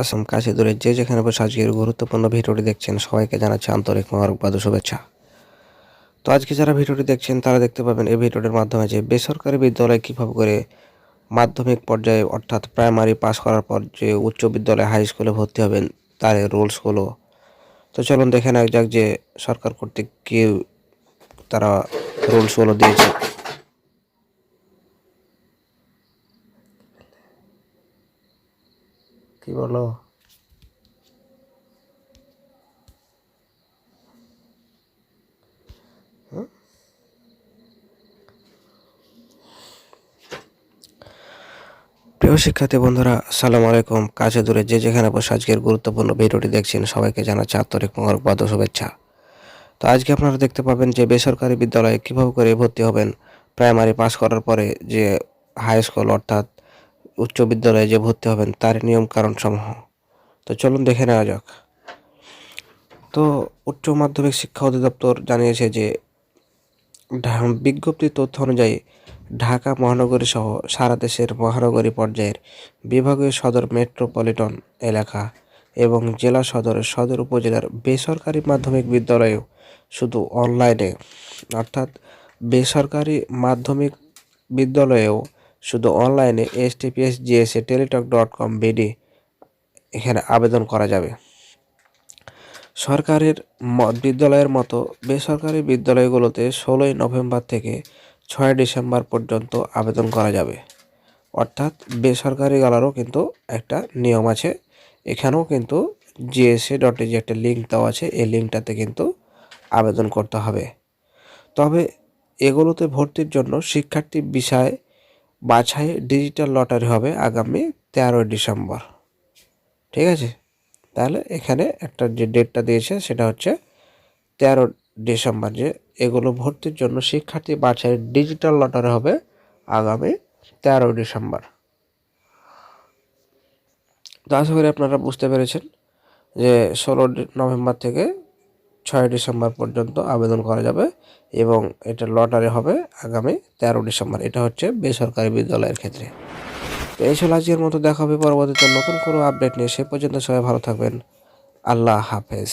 আসাম কাছে দূরে যে যেখানে বসে আজকের গুরুত্বপূর্ণ ভিডিওটি দেখছেন, সবাইকে জানাচ্ছি আন্তরিক মোবারকবাদ ও শুভেচ্ছা। তো আজকে যারা ভিডিওটি দেখছেন, তারা দেখতে পাবেন এই ভিডিওটির মাধ্যমে যে বেসরকারি বিদ্যালয় কীভাবে করে মাধ্যমিক পর্যায়ে, অর্থাৎ প্রাইমারি পাস করার পর যে উচ্চ বিদ্যালয় হাই স্কুলে ভর্তি হবেন, তার রুলসগুলো তো চলুন দেখে নেওয়া যাক যে সরকার কর্তৃক কী তারা রুলসগুলো দিয়েছে। কি বলো? প্রিয় শিক্ষার্থী বন্ধুরা আসসালামু আলাইকুম। কাছে দূরে যে যেখানে বসে আজকের গুরুত্বপূর্ণ ভিডিওটি দেখছেন, সবাইকে জানাচ্ছি আন্তরিক ও শুভেচ্ছা। তো আজকে আপনারা দেখতে পাবেন যে বেসরকারি বিদ্যালয়ে কীভাবে করে ভর্তি হবেন। প্রাইমারি পাস করার পরে যে হাই স্কুল অর্থাৎ উচ্চ বিদ্যালয়ে যে ভর্তি হবেন তার নিয়ম কারণ সমূহ তো চলুন দেখে নেওয়া যাক। তো উচ্চ মাধ্যমিক শিক্ষা অধিদপ্তর জানিয়েছে যে বিজ্ঞপ্তি তথ্য অনুযায়ী ঢাকা মহানগরী সহ সারা দেশের মহানগরী পর্যায়ের বিভাগীয় সদর মেট্রোপলিটন এলাকা এবং জেলা সদরের সদর উপজেলার বেসরকারি মাধ্যমিক বিদ্যালয়েও শুধু অনলাইনে, অর্থাৎ বেসরকারি মাধ্যমিক বিদ্যালয়েও শুধু অনলাইনে S TPS GSA Teletalk dot com BD এখানে আবেদন করা যাবে। সরকারের বিদ্যালয়ের মতো বেসরকারি বিদ্যালয়গুলোতে ষোলোই নভেম্বর থেকে ছয় ডিসেম্বর পর্যন্ত আবেদন করা যাবে। অর্থাৎ বেসরকারি গালারও কিন্তু একটা নিয়ম আছে। এখানেও কিন্তু জিএসএ ডট এ যে একটা লিঙ্ক দেওয়া আছে। এই লিঙ্কটাতে কিন্তু আবেদন করতে হবে। তবে এগুলোতে ভর্তির জন্য শিক্ষার্থী বিষয় বাছাই ডিজিটাল লটারি হবে আগামী তেরোই ডিসেম্বর। ঠিক আছে? তাহলে এখানে একটা যে ডেটটা দিয়েছে সেটা হচ্ছে তেরো ডিসেম্বর, যে এগুলো ভর্তির জন্য শিক্ষার্থী বাছাই ডিজিটাল লটারি হবে আগামী তেরোই ডিসেম্বর। তো আশা করি আপনারা বুঝতে পেরেছেন যে ষোলো নভেম্বর থেকে ছয় ডিসেম্বর পর্যন্ত আবেদন করা যাবে এবং এটা লটারি হবে আগামী তেরো ডিসেম্বর। এটা হচ্ছে বেসরকারি বিদ্যালয়ের ক্ষেত্রে। তো এই ছিল আজকের মতো দেখা হবে পরবর্তীতে নতুন কোনো আপডেট নিয়ে। সে পর্যন্ত সবাই ভালো থাকবেন। আল্লাহ হাফেজ।